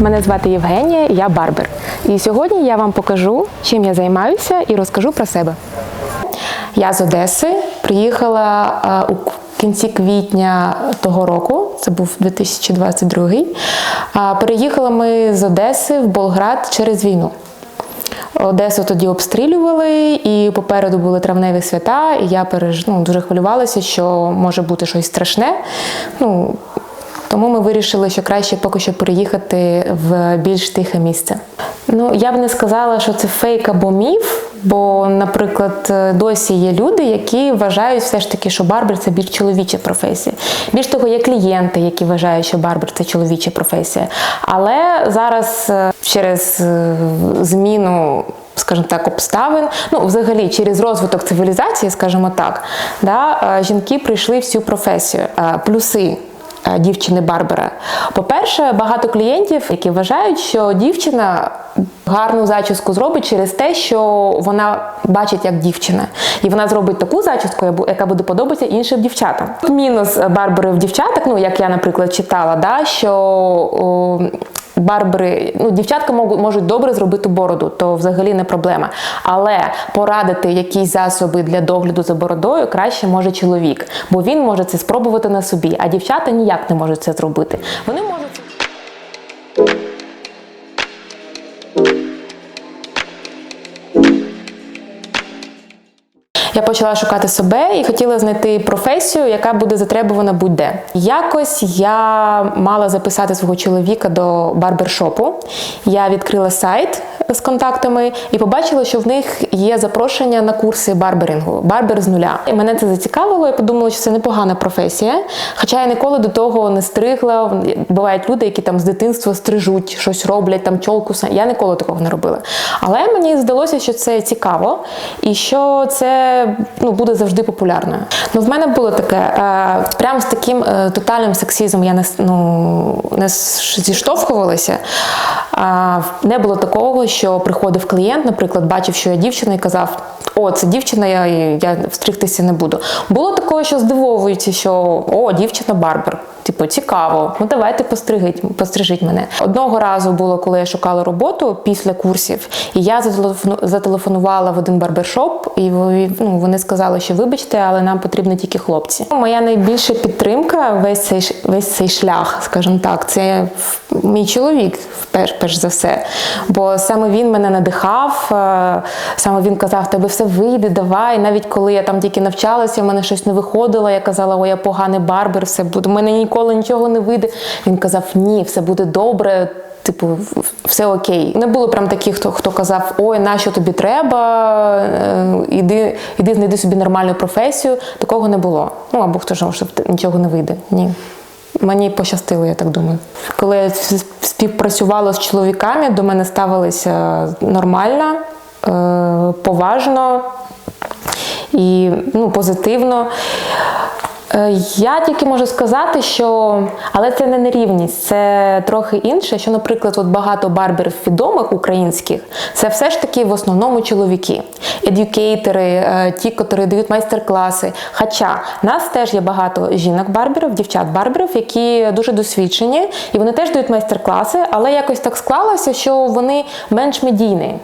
Мене звати Євгенія, я барбер. І сьогодні я вам покажу, чим я займаюся, і розкажу про себе. Я з Одеси приїхала е, у кінці квітня того року, це був 2022. А Переїхали ми з Одеси в Болград через війну. Одесу тоді обстрілювали, і попереду були травневі свята, і я переж... ну, дуже хвилювалася, що може бути щось страшне. Ну, тому ми вирішили, що краще поки що переїхати в більш тихе місце. Ну, я б не сказала, що це фейк або міф, бо, наприклад, досі є люди, які вважають все ж таки, що барбер це більш чоловіча професія. Більш того, є клієнти, які вважають, що барбер це чоловіча професія. Але зараз е, через е, зміну. Скажімо так, обставин, ну взагалі через розвиток цивілізації, скажімо так, да, е, жінки прийшли в цю професію. Е, Плюси е, дівчини Барбера. По-перше, багато клієнтів, які вважають, що дівчина гарну зачіску зробить через те, що вона бачить як дівчина. І вона зробить таку зачіску, яка буде подобатися іншим дівчатам. Мінус барберів дівчаток, ну як я, наприклад, читала, да, що о, барбери, ну, дівчатка можуть, добре зробити бороду, то взагалі не проблема. Але порадити якісь засоби для догляду за бородою краще може чоловік, бо він може це спробувати на собі, а дівчата ніяк не можуть це зробити. Вони можуть Я почала шукати себе і хотіла знайти професію, яка буде затребувана будь-де. Якось я мала записати свого чоловіка до барбершопу. Я відкрила сайт з контактами і побачила, що в них є запрошення на курси барберингу, барбер з нуля. І мене це зацікавило. Я подумала, що це непогана професія. Хоча я ніколи до того не стригла. Бувають люди, які там з дитинства стрижуть, щось роблять, там чолку. Я ніколи такого не робила. Але мені здалося, що це цікаво і що це ну, буде завжди популярною. Ну, в мене було таке, е, прям з таким е, тотальним сексизмом я не, ну, не зіштовхувалася. А, не було такого, що приходив клієнт, наприклад, бачив, що я дівчина, і казав: О, це дівчина, я, я встригтися не буду. Було такого, що здивовуються, що о, дівчина барбер. Типу, цікаво, ну давайте постригіть, пострижіть мене. Одного разу було, коли я шукала роботу після курсів, і я зателефону- зателефонувала в один барбершоп, і ви- ну, вони сказали, що вибачте, але нам потрібні тільки хлопці. Моя найбільша підтримка весь цей весь цей шлях, скажімо так, це мій чоловік, перш, перш за все. Бо саме він мене надихав, е, саме він казав, тебе все вийде, давай. Навіть коли я там тільки навчалася, в мене щось не виходило, я казала, ой, я поганий барбер, все буде, в мене ніколи нічого не вийде. Він казав, ні, все буде добре. Типу, все окей. Не було прям таких, хто, хто казав, ой, на що тобі треба, е, іди, іди знайди собі нормальну професію. Такого не було. Ну або хто ж, що нічого не вийде. Ні. Мені пощастило, я так думаю. Коли я співпрацювала з чоловіками, до мене ставилися нормально, е, поважно і ну, позитивно. Е, Я тільки можу сказати, що але це не нерівність, це трохи інше. Що, наприклад, от багато барберів відомих українських, це все ж таки в основному чоловіки, едюкейтери, е, ті, котрі дають майстер-класи. Хоча нас теж є багато жінок-барберів, дівчат-барберів, які дуже досвідчені, і вони теж дають майстер-класи, але якось так склалося, що вони менш медійні.